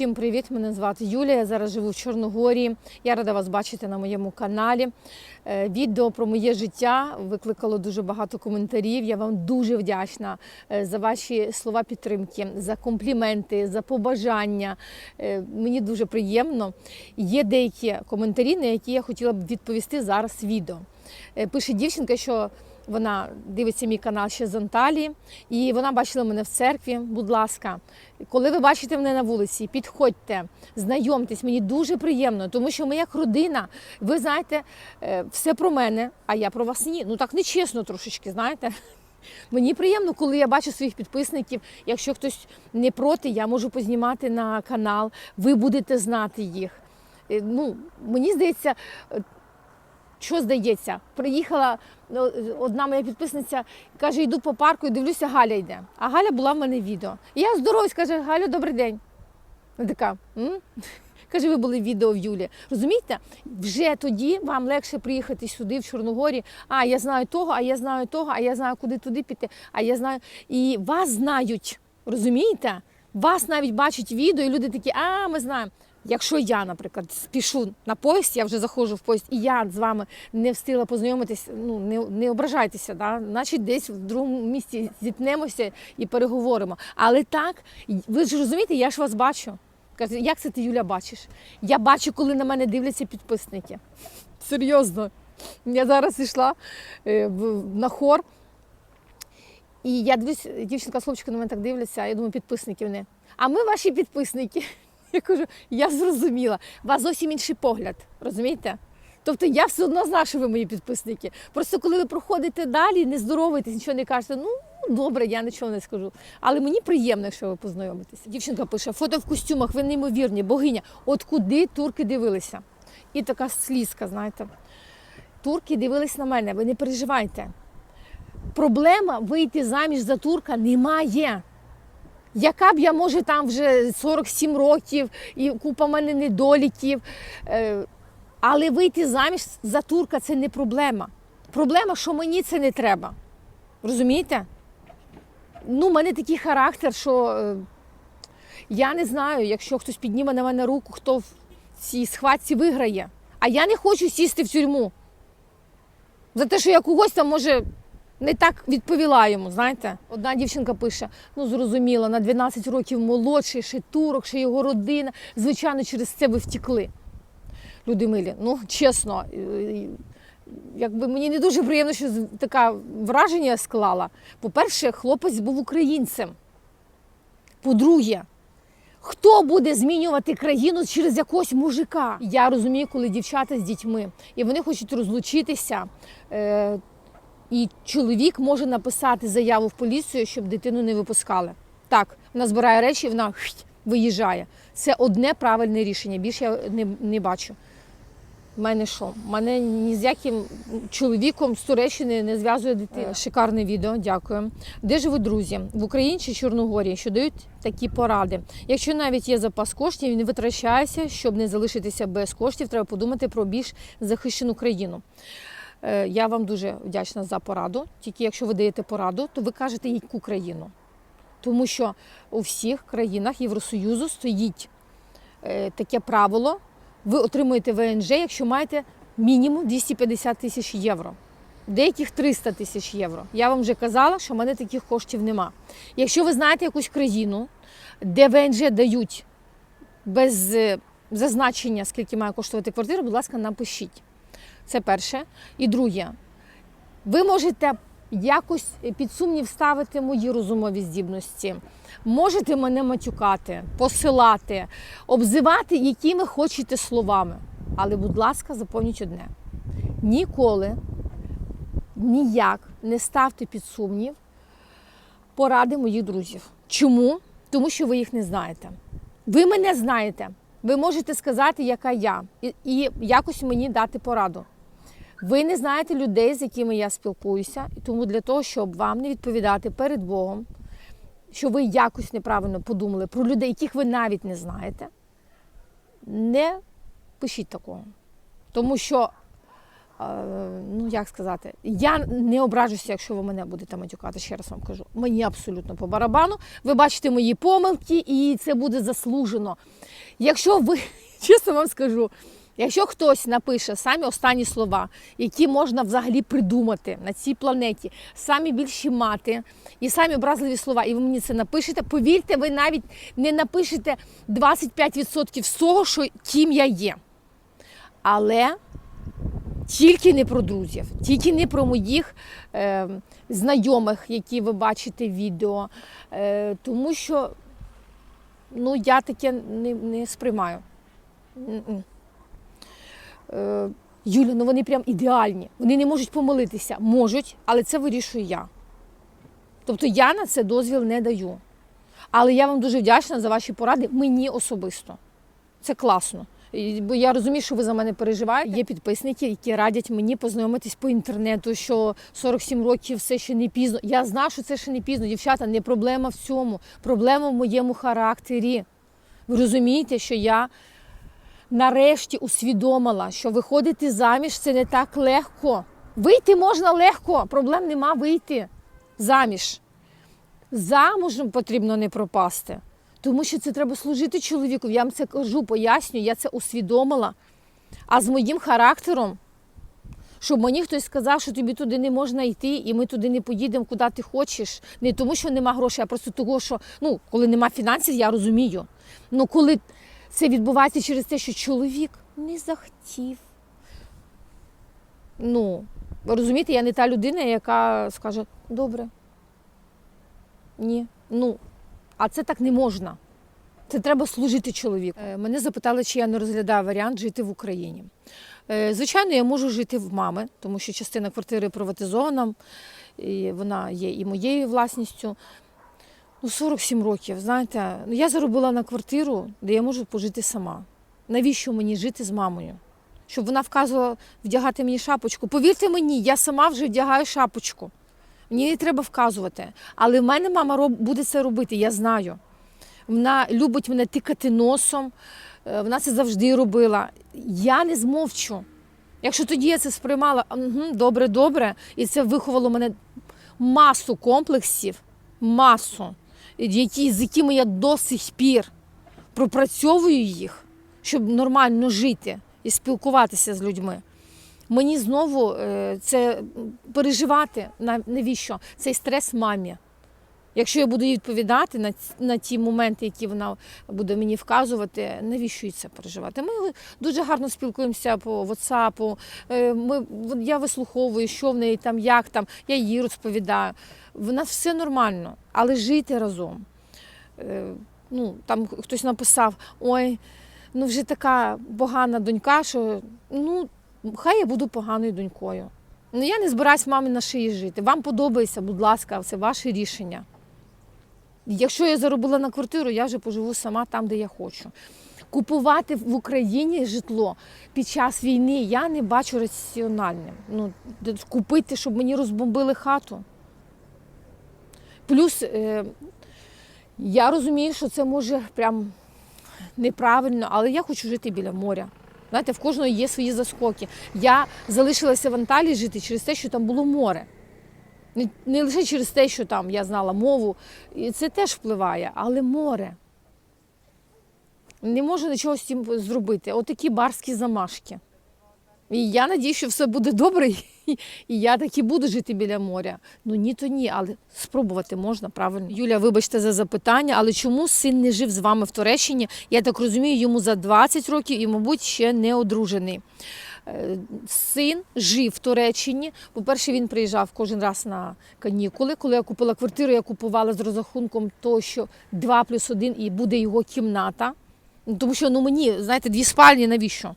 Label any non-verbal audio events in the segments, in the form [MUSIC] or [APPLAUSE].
Всім привіт! Мене звати Юлія. Я зараз живу в Чорногорії. Я рада вас бачити на моєму каналі. Е, Відео про моє життя викликало дуже багато коментарів. Я вам дуже вдячна е, за ваші слова підтримки, за компліменти, за побажання. Е, Мені дуже приємно. Є деякі коментарі, на які я хотіла б відповісти зараз відео. Пише дівчинка, що вона дивиться мій канал ще з Анталії, і вона бачила мене в церкві. Будь ласка, коли ви бачите мене на вулиці, підходьте, знайомтесь, мені дуже приємно, тому що ми як родина, ви знаєте е, все про мене, а я про вас ні. Ну так нечесно трошечки, знаєте. [LAUGHS] Мені приємно, коли я бачу своїх підписників. Якщо хтось не проти, я можу познімати на канал, ви будете знати їх. Е, Ну, мені здається, е, що здається, приїхала одна моя підписниця, каже, йду по парку і дивлюся, Галя йде. А Галя була в мене відео. І я здороваюсь, каже, Галю, добрий день. Така, М? [LAUGHS] каже, ви були в відео в Юлі. Розумієте, вже тоді вам легше приїхати сюди, в Чорногорі. А я знаю того, а я знаю того, а я знаю, куди туди піти, а я знаю. І вас знають, розумієте? Вас навіть бачать відео, і люди такі, а ми знаємо. Якщо я, наприклад, спішу на поїзд, я вже заходжу в поїзд, і я з вами не встигла познайомитись, ну не, не ображайтеся, да? значить десь в другому місці зіткнемося і переговоримо. Але так, ви ж розумієте, я ж вас бачу. Каже, як це ти, Юля, бачиш? Я бачу, коли на мене дивляться підписники. Серйозно. Я зараз йшла е, на хор, і я дивлюсь, дівчинка з хлопчиком на мене так дивляться, а я думаю, підписники вони. А ми ваші підписники. [LAUGHS] Я кажу, я зрозуміла. У вас зовсім інший погляд, розумієте? Тобто я все одно знаю, що ви мої підписники. Просто коли ви проходите далі, не здороваєтесь, нічого не кажете, ну добре, я нічого не скажу. Але мені приємно, якщо ви познайомитеся. Дівчинка пише, фото в костюмах, ви неймовірні, богиня. От куди турки дивилися? І така слізка, знаєте. Турки дивились на мене, ви не переживайте. Проблема вийти заміж за турка немає. Яка б я, може, там вже 47 років і купа мене недоліків. Е, Але вийти заміж за турка це не проблема. Проблема, що мені це не треба. Розумієте? Ну, в мене такий характер, що е, я не знаю, якщо хтось підніме на мене руку, хто в цій схватці виграє. А я не хочу сісти в тюрму. За те, що я когось там може не так відповіла йому. Знаєте, одна дівчинка пише: ну зрозуміло, на 12 років молодший, ще турок, ще його родина. Звичайно, через це ви втікли. Люди милі, ну чесно, е, якби мені не дуже приємно, що таке враження склала. По-перше, хлопець був українцем. По-друге, Хто буде змінювати країну через якогось мужика? Я розумію, коли дівчата з дітьми і вони хочуть розлучитися. Е, і чоловік може написати заяву в поліцію, щоб дитину не випускали. Так, вона збирає речі, вона виїжджає. Це одне правильне рішення. Більше я не, не бачу. У мене що? Мене ні з яким чоловіком з Туреччини не зв'язує дитина. Шикарне відео, дякую. Де живуть друзі? В Україні чи Чорногорії, що дають такі поради. Якщо навіть є запас коштів, не витрачайся, щоб не залишитися без коштів, треба подумати про більш захищену країну. Е, Я вам дуже вдячна за пораду. Тільки якщо ви даєте пораду, то ви кажете яку країну. Тому що у всіх країнах Євросоюзу стоїть е, таке правило. Ви отримуєте ВНЖ, якщо маєте мінімум 250 тисяч євро. Деяких 300 тисяч євро. Я вам вже казала, що в мене таких коштів нема. Якщо ви знаєте якусь країну, де ВНЖ дають без е, зазначення, скільки має коштувати квартира, будь ласка, напишіть. Це перше. І друге, ви можете якось під сумнів ставити мої розумові здібності. Можете мене матюкати, посилати, обзивати якими хочете словами. Але, будь ласка, запам'ятайте одне: ніколи ніяк не ставте під сумнів поради моїх друзів. Чому? Тому що ви їх не знаєте. Ви мене знаєте. Ви можете сказати, яка я, і, і якось мені дати пораду. Ви не знаєте людей, з якими я спілкуюся, і тому для того, щоб вам не відповідати перед Богом, що ви якось неправильно подумали про людей, яких ви навіть не знаєте, не пишіть такого. Тому що ну як сказати, я не ображуся, якщо ви мене будете матюкати, ще раз вам кажу. Мені абсолютно по барабану. Ви бачите мої помилки, і це буде заслужено. Якщо ви, [LAUGHS] чесно вам скажу, якщо хтось напише самі останні слова, які можна взагалі придумати на цій планеті, самі більші мати і самі образливі слова, і ви мені це напишете, повірте, ви навіть не напишете 25% з того, що ким я є. Але тільки не про друзів, тільки не про моїх е, знайомих, які ви бачите в відео. Е, тому що ну, я таке не, не сприймаю. Е, Юля, ну вони прям ідеальні. Вони не можуть помилитися. Можуть, але це вирішую я. Тобто я на це дозвіл не даю. Але я вам дуже вдячна за ваші поради мені особисто. Це класно. Бо я розумію, що ви за мене переживаєте. Є підписники, які радять мені познайомитись по інтернету, що 47 років все ще не пізно. Я знаю, що це ще не пізно. Дівчата, не проблема в цьому. Проблема в моєму характері. Ви розумієте, що я нарешті усвідомила, що виходити заміж це не так легко. Вийти можна легко, проблем нема вийти заміж. Замужем потрібно не пропасти. Тому що це треба служити чоловіку. Я вам це кажу, пояснюю, я це усвідомила. А з моїм характером, щоб мені хтось сказав, що тобі туди не можна йти, і ми туди не поїдемо, куди ти хочеш. Не тому, що нема грошей, а просто того, що ну, коли нема фінансів, я розумію. Ну коли це відбувається через те, що чоловік не захотів. Ну, розумієте, я не та людина, яка скаже, добре. Ні. Ну, а це так не можна. Це треба служити чоловіку. Е, Мене запитали, чи я не розглядаю варіант жити в Україні. Е, Звичайно, я можу жити в мами, тому що частина квартири приватизована, і вона є і моєю власністю. Ну, 47 років, знаєте, ну я заробила на квартиру, де я можу пожити сама. Навіщо мені жити з мамою? Щоб вона вказувала вдягати мені шапочку. Повірте мені, я сама вже вдягаю шапочку. Мені не треба вказувати. Але в мене мама роб- буде це робити, я знаю. Вона любить мене тикати носом, е, вона це завжди робила. Я не змовчу. Якщо тоді я це сприймала, угу, добре, добре, і це виховало мене масу комплексів, масу, які, з якими я до сих пір пропрацьовую їх, щоб нормально жити і спілкуватися з людьми. Мені знову е, це переживати на- навіщо? Цей стрес мамі. Якщо я буду їй відповідати на, на ті моменти, які вона буде мені вказувати, навіщо їй це переживати? Ми дуже гарно спілкуємося по WhatsApp, е, Ми, я вислуховую, що в неї там, як там, я їй розповідаю. В нас все нормально, але жити разом. Е, Ну, там хтось написав: ой, ну вже така погана донька, що ну, хай я буду поганою донькою. Ну я не збираюсь мамі на шиї жити. Вам подобається, будь ласка, це ваше рішення. Якщо я заробила на квартиру, я вже поживу сама там, де я хочу. Купувати в Україні житло під час війни я не бачу раціональним. Ну, купити, щоб мені розбомбили хату. Плюс е, я розумію, що це може прям неправильно, але я хочу жити біля моря. Знаєте, в кожного є свої заскоки. Я залишилася в Анталії жити через те, що там було море. Не, лише через те, що там я знала мову, і це теж впливає, але море. Не можу нічого з цим зробити. Отакі барські замашки. І я надію, що все буде добре, [LAUGHS] і, і я таки буду жити біля моря. Ну ні, то ні, але спробувати можна, правильно. Юля, вибачте за запитання, але чому син не жив з вами в Туреччині? Я так розумію, йому за 20 років і, мабуть, ще не одружений. Е, Син жив в Туреччині. По-перше, він приїжджав кожен раз на канікули. Коли я купила квартиру, я купувала з розрахунком того, що 2 плюс 1 і буде його кімната. Ну, Тому що ну мені, знаєте, дві спальні навіщо?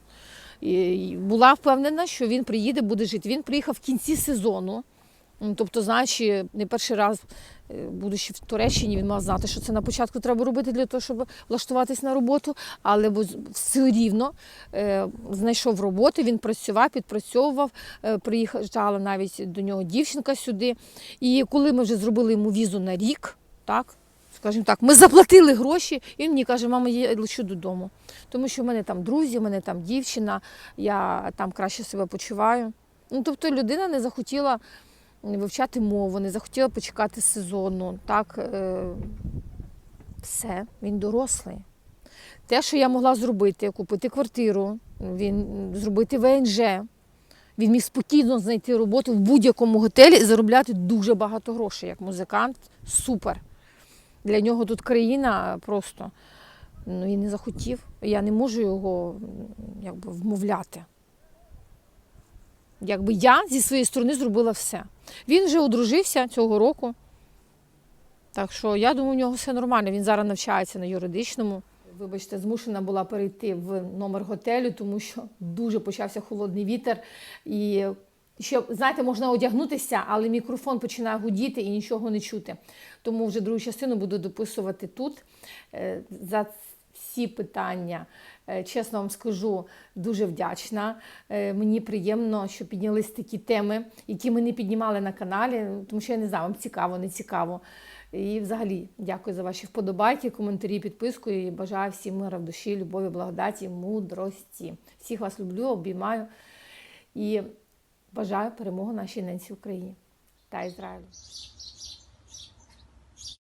І була впевнена, що він приїде, буде жити. Він приїхав в кінці сезону. Ну, Тобто, знаючи, не перший раз, е, будучи в Туреччині, він мав знати, що це на початку треба робити для того, щоб влаштуватись на роботу, але все рівно е, знайшов роботу, він працював, підпрацьовував, е, приїжджала навіть до нього дівчинка сюди. І коли ми вже зробили йому візу на рік, так, скажімо так, ми заплатили гроші, і він мені каже, мама, я лечу додому. Тому що в мене там друзі, в мене там дівчина, я там краще себе почуваю. Ну, тобто людина не захотіла вивчати мову, не захотіла почекати сезону. Так, е, все, він дорослий. Те, що я могла зробити, купити квартиру, він зробити ВНЖ. Він міг спокійно знайти роботу в будь-якому готелі і заробляти дуже багато грошей як музикант. Супер. Для нього тут країна просто. Ну, він не захотів. Я не можу його якби, вмовляти. Якби я зі своєї сторони зробила все. Він вже одружився цього року. Так що я думаю, у нього все нормально. Він зараз навчається на юридичному. Вибачте, змушена була перейти в номер готелю, тому що дуже почався холодний вітер. І ще, знаєте, можна одягнутися, але мікрофон починає гудіти і нічого не чути. Тому вже другу частину буду дописувати тут. Е, За всі питання, чесно вам скажу, дуже вдячна. Е, Мені приємно, що піднялись такі теми, які ми не піднімали на каналі, тому що я не знаю, вам цікаво, не цікаво. І взагалі дякую за ваші вподобайки, коментарі, підписку і бажаю всім мира в душі, любові, благодаті, мудрості. Всіх вас люблю, обіймаю і бажаю перемоги нашій ненці Україні та Ізраїлю.